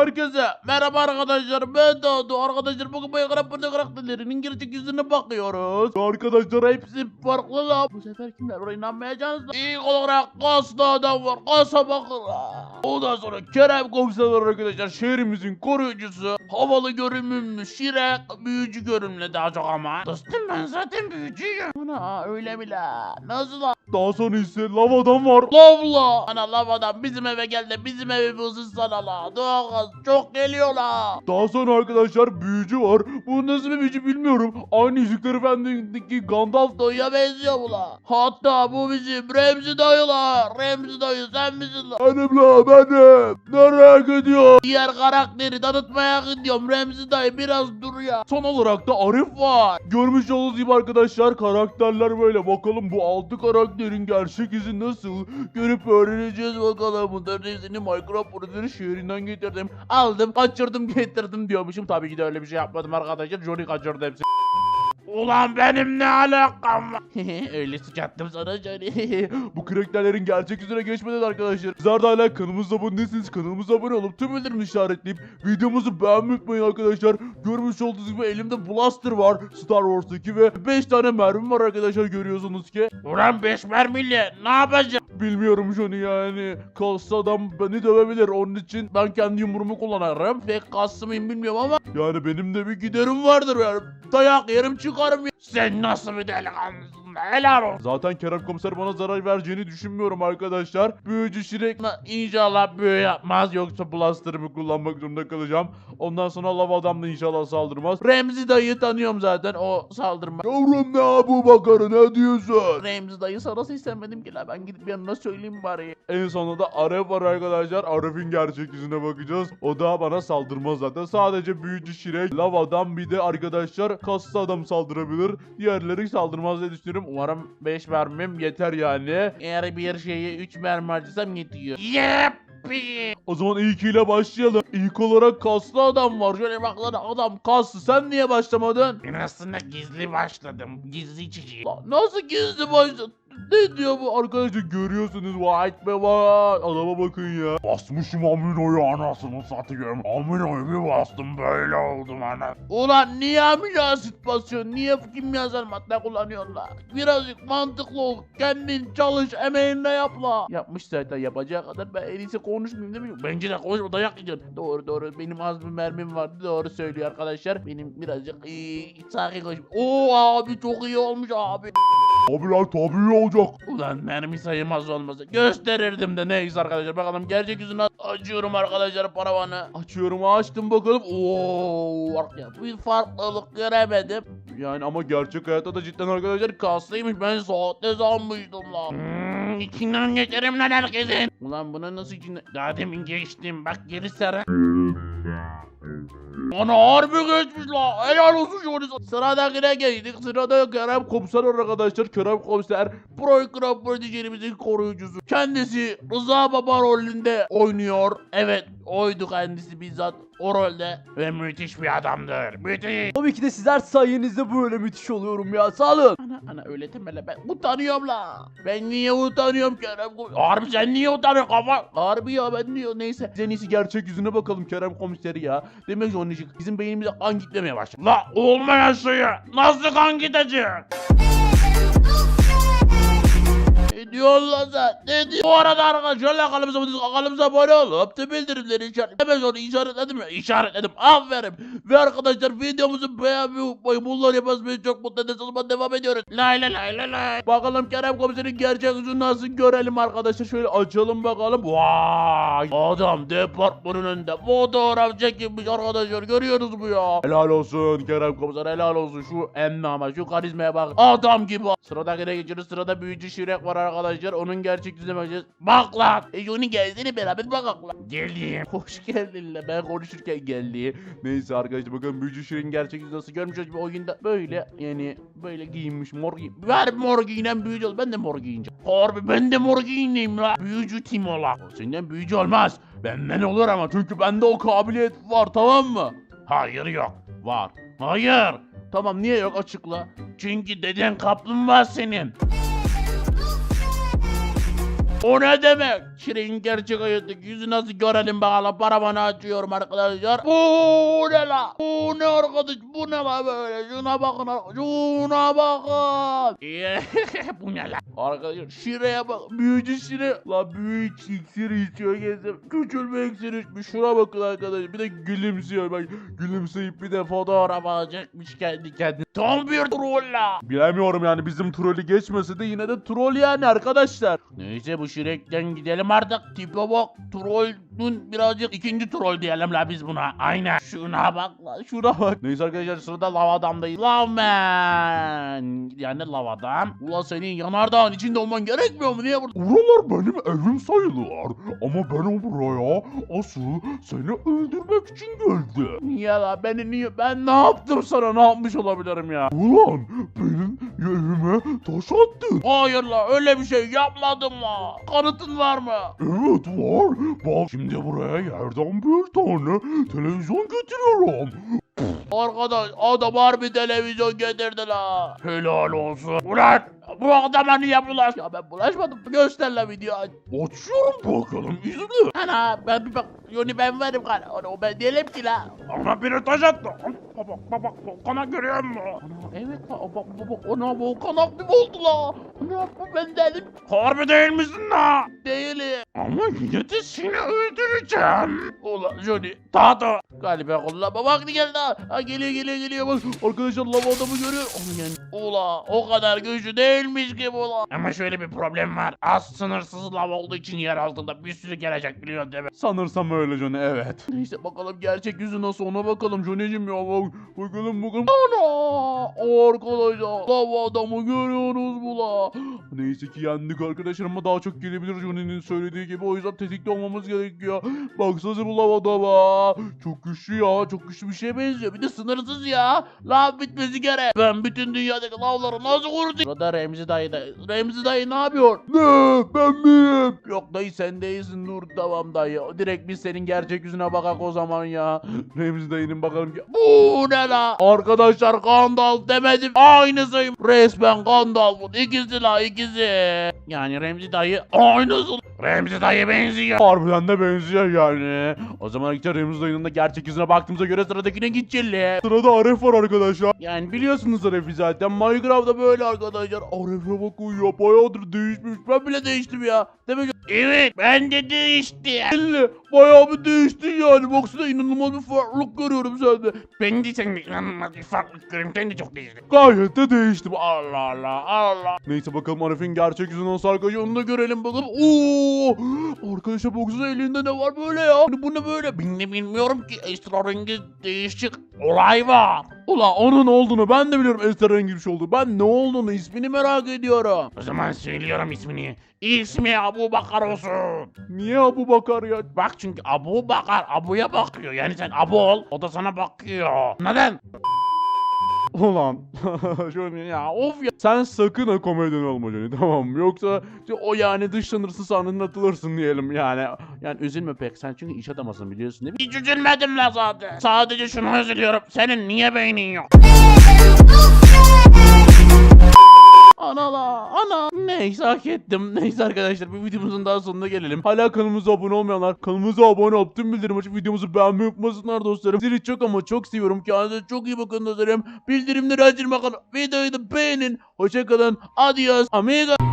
Herkese merhaba arkadaşlar. Ben Dağdu arkadaşlar bugün Minecraft burada karakterlerinin gerçek yüzüne bakıyoruz. Arkadaşlar hepsi farklı lan Bu sefer kimler oraya inanmayacaksınız İlk olarak kaslı adam var. Kasa bakır Ondan sonra Kerem komiser arkadaşlar. Şehrimizin koruyucusu. Havalı görünümlü şirek. Büyücü görünümlü daha çok ama. Dostum ben zaten büyücüyüm. Ana öyle mi la Nasıl la Daha sonra ise lavadan var. Lavla. Ana lavadan bizim eve geldi bizim evi ısıtsana la Doğal çok geliyor la. Daha sonra arkadaşlar büyücü var. Bu nasıl bir büyücü bilmiyorum. Aynı Yüzükler Efendi'deki Gandalf dayıya benziyor bu la. Hatta bu bizim Remzi dayı la. Remzi dayı sen misin la? Benim la benim. Nereye gidiyor? Diğer karakteri tanıtmaya gidiyorum Remzi dayı biraz dur ya. Son olarak da Arif var. Görmüş olduğunuz gibi arkadaşlar karakterler böyle. Bakalım bu altı karakterin gerçek yüzü nasıl? Görüp öğreneceğiz bakalım. Bunların hepsini Minecraft projeleri şehrinden getirdim Aldım kaçırdım getirdim diyormuşum. Tabii ki de öyle bir şey yapmadım arkadaşlar. Johnny kaçırdı hepsini Ulan benim ne alakam var? Öyle sıçattım sana Johnny. Bu karakterlerin gerçek yüzüne geçmeden arkadaşlar. Sizler de hala kanalımıza abone değilseniz kanalımıza abone olup tüm bildirim işaretleyip videomuzu beğenmeyi unutmayın arkadaşlar. Görmüş olduğunuz gibi elimde Blaster var Star Wars'taki ve 5 tane mermim var arkadaşlar görüyorsunuz ki. Ulan 5 mermiyle ne yapacağım? Bilmiyorum Johnny yani. Kaslı adam beni dövebilir. Onun için ben kendi yumruğumu kullanırım. Pek kaslı mıyım bilmiyorum ama yani benim de bir giderim vardır yani. Dayak yerim çıkarım القرم سنصمد الغمز helal olsun. Zaten Kerem komiser bana zarar vereceğini düşünmüyorum arkadaşlar. Büyücü Şirek inşallah büyü yapmaz yoksa blasterımı kullanmak zorunda kalacağım. Ondan sonra lav adam da inşallah saldırmaz. Remzi dayıyı tanıyorum zaten o saldırmaz. Yavrum ne Abu Bakar'ı ne diyorsun? Remzi dayı sana seslenmedim ki la ben gidip yanına söyleyeyim bari. En sonunda da Aref var arkadaşlar. Aref'in gerçek yüzüne bakacağız. O da bana saldırmaz zaten. Sadece büyücü Şirek, lav adam bir de arkadaşlar kaslı adam saldırabilir. Diğerleri saldırmaz diye düşünüyorum. Umarım 5 mermim yeter yani. Eğer bir şeyi 3 mermi harcasam yetiyor. Yeppi. O zaman ilkiyle başlayalım. İlk olarak kaslı adam var. Şöyle bak lan adam kaslı. Sen niye başlamadın? Ben aslında gizli başladım. Gizli. Lan Nasıl gizli başladın? Ne diyor bu arkadaşlar görüyorsunuz White be var. Adama bakın ya. Basmışım Amino'yu anasını satayım. Amino'yu bir bastım böyle oldum ana. Ulan niye amino asit basıyorsun? Niye kimyasal madde kullanıyorsun la? Birazcık mantıklı ol. Kendin çalış, emeğinle yap la. Yapmış zaten yapacağı kadar ben en iyisi konuşmayayım değil mi? Bence de konuşma dayak yiyeceksin. Doğru doğru benim az bir mermim vardı doğru söylüyor arkadaşlar. Benim birazcık ee, sakin konuş. Oo abi çok iyi olmuş abi. Abi lan tabii olacak. Ulan mermi sayılmaz olmasa gösterirdim de neyse arkadaşlar bakalım gerçek yüzünü açıyorum arkadaşlar paravanı açıyorum açtım bakalım ooo ya bir farklılık göremedim yani ama gerçek hayatta da cidden arkadaşlar kaslıymış ben saatte sanmıştım lan Hmm, içinden geçerim lan herkesin. ulan buna nasıl içinde Daha demin geçtim bak geri sarı. Ana harbi geçmiş la. Helal olsun şu Sıradakine geçtik. Sırada Kerem Komiser var arkadaşlar. Kerem Komiser Minecraft projelerimizin koruyucusu. Kendisi Rıza Baba rolünde oynuyor. Evet oydu kendisi bizzat o rolde. Ve müthiş bir adamdır. Müthiş. Tabii ki de sizler sayenizde böyle müthiş oluyorum ya sağ olun. Ana ana öyle demele ben utanıyorum la. Ben niye utanıyorum Kerem Komiser? Harbi sen niye utanıyorsun kafa? Harbi ya ben diyor neyse. En iyisi gerçek yüzüne bakalım Kerem Komiseri ya. Demek ki onun için bizim beynimize kan gitmemeye başladı. La olmayan şeyi nasıl kan gidecek? Lan sen? Ne diyorsun? Bu arada arkadaşlar kanalımıza kanalımıza abone olup tüm bildirimleri işaret. Hemen sonra işaretledim mi? İşaretledim. Aferin. Ve arkadaşlar videomuzu beğenmeyi unutmayın. Bunları beni çok mutlu eder. O zaman devam ediyoruz. Lay lay lay lay lay. Bakalım Kerem komiserin gerçek yüzünü nasıl görelim arkadaşlar. Şöyle açalım bakalım. Vay. Adam departmanın önünde fotoğraf çekilmiş arkadaşlar. Görüyorsunuz bu ya. Helal olsun Kerem komiser helal olsun. Şu emme ama şu karizmaya bak. Adam gibi. Sıradakine geçiyoruz. Sırada büyücü Şirek var arkadaşlar. Onun gerçek yüzüne bakacağız. Bak lan. E Johnny gelsene beraber bakalım lan. Geleyim. Hoş geldin la. Ben konuşurken geldi. Neyse arkadaşlar bakın büyücü Şirin gerçek yüzü nasıl görmüş bir oyunda böyle yani böyle giyinmiş mor giyin. Ver mor giyinen büyücü ol. Ben de mor giyineceğim. Harbi ben de mor giyineyim la. Büyücü Timola. Senden büyücü olmaz. Benden olur ama çünkü bende o kabiliyet var tamam mı? Hayır yok. Var. Hayır. Tamam niye yok açıkla. Çünkü deden kaplumbağa senin. O ne demek? Şirin gerçek hayattaki yüzü nasıl görelim bakalım. Paravanı açıyorum arkadaşlar. Bu ne la? Bu ne arkadaş? Bu ne la böyle? Şuna bakın. ar- Şuna bakın. bu ne la? Arkadaşlar Şire'ye bak. Büyücü Şire. La büyü iksir içiyor gezdim. Küçülme iksir içmiş. Şuna bakın arkadaşlar. Bir de gülümsüyor. Bak gülümseyip bir de fotoğraf alacakmış kendi kendine. Tam bir troll la. Bilemiyorum yani bizim trolü geçmese de yine de troll yani arkadaşlar. Neyse bu Şirek'ten gidelim artık. Tipe bak. Trollün birazcık ikinci troll diyelim la biz buna. Aynen. Şuna bak la. Şuna bak. Neyse arkadaşlar sırada lav adamdayız. Lav man. Yani lav adam. Ula senin yanardağın içinde olman gerekmiyor mu? Niye burada? Buralar benim evim sayılır. Ama ben o buraya asıl seni öldürmek için geldim. Niye la? Beni niye? Ben ne yaptım sana? Ne yapmış olabilirim ya? Ulan benim evime taş attın. Hayır la öyle bir şey yapmadım la. Kanıtın var mı? Evet var. Bak şimdi buraya yerden bir tane televizyon getiriyorum. Arkadaş adam harbi televizyon getirdi la. Helal olsun. Ulan bu adama niye bulaş? Ya ben bulaşmadım. Göster la video. Açıyorum bakalım izle. Ana ben bir bak. Yoni ben varım. Onu o ben değilim ki la. Ama biri taş attı. Baba baba kana görüyor musun? Ana evet la. Bak bak bak. Ana Volkan abim oldu la. Ana bu ben değilim. Harbi değil misin la? Değilim. Ama yine de seni öldüreceğim. Ulan Johnny. Tahta. Galiba kullanma vakti geldi ha. Ha geliyor geliyor geliyor bak. Arkadaşlar lava adamı görüyor. Aman. Ula o kadar güçlü değilmiş ki bu la. Ama şöyle bir problem var. Az sınırsız lav olduğu için yer altında bir sürü gelecek biliyorsun değil mi? Sanırsam öyle Johnny evet. Neyse bakalım gerçek yüzü nasıl ona bakalım Johnny'cim ya bak. Bakalım bakalım. Ana! Arkadaşlar lava adamı görüyorsunuz bu la. Neyse ki yendik arkadaşlar ama daha çok gelebilir Johnny'nin söylediği gibi. O yüzden tetikte olmamız gerekiyor. Baksanıza bu lavada var. Çok güçlü ya. Çok güçlü bir şeye benziyor. Bir de sınırsız ya. Lav bitmesi gerek. Ben bütün dünyadaki lavları nasıl kurutayım? Burada Remzi dayı da. Remzi dayı ne yapıyor? Ne? Ben miyim? Yok dayı sen değilsin dur tamam dayı. Direkt biz senin gerçek yüzüne bakak o zaman ya. Remzi dayının bakalım ki. Bu ne la? Arkadaşlar Gandalf demedim. Aynısıyım. Resmen Gandalf'ın ikisi la ikisi. Yani Remzi dayı aynısı. Remzi dayı benziyor. Harbiden de benziyor yani. O zaman işte Remzi dayının da gerçek yüzüne baktığımıza göre sıradakine gideceğiz. Sırada Aref var arkadaşlar. Yani biliyorsunuz Aref'i zaten. Minecraft'ta böyle arkadaşlar. Aref'e bakın ya bayağıdır değişmiş. Ben bile değiştim ya. Demek Evet ben de değişti. belli. Bayağı bir değiştin yani. Baksana inanılmaz bir farklılık görüyorum sende. Ben de seninle inanılmaz bir farklılık görüyorum. Sen de çok değiştin. Gayet de değiştim. Allah Allah Allah. Neyse bakalım Aref'in gerçek yüzü nasıl arkadaşlar onu da görelim bakalım. Oo! Arkadaşlar baksana elinde ne var böyle ya? Bu ne böyle? De bilmiyorum ki esrarengiz değişik olay var. Ulan onun olduğunu ben de biliyorum esrarengi bir şey oldu. Ben ne olduğunu ismini merak ediyorum. O zaman söylüyorum ismini. İsmi Abu Bakar olsun. Niye Abu Bakar ya? Bak çünkü Abu Bakar Abu'ya bakıyor. Yani sen Abu ol o da sana bakıyor. Neden? Ulan şöyle ya of ya. Sen sakın ha komedyen olma Johnny tamam mı? Yoksa o yani dışlanırsın sandığın atılırsın diyelim yani. Yani üzülme pek sen çünkü iş adamısın biliyorsun değil mi? Hiç üzülmedim la zaten. Sadece şunu üzülüyorum. Senin niye beynin yok? Neyse hak ettim. Neyse arkadaşlar bir videomuzun daha sonuna gelelim. Hala kanalımıza abone olmayanlar kanalımıza abone olup tüm bildirim açıp videomuzu beğenmeyi unutmasınlar dostlarım. Sizi çok ama çok seviyorum. Kendinize çok iyi bakın dostlarım. Bildirimleri açın bakalım. Videoyu da beğenin. Hoşçakalın. Adios amigo.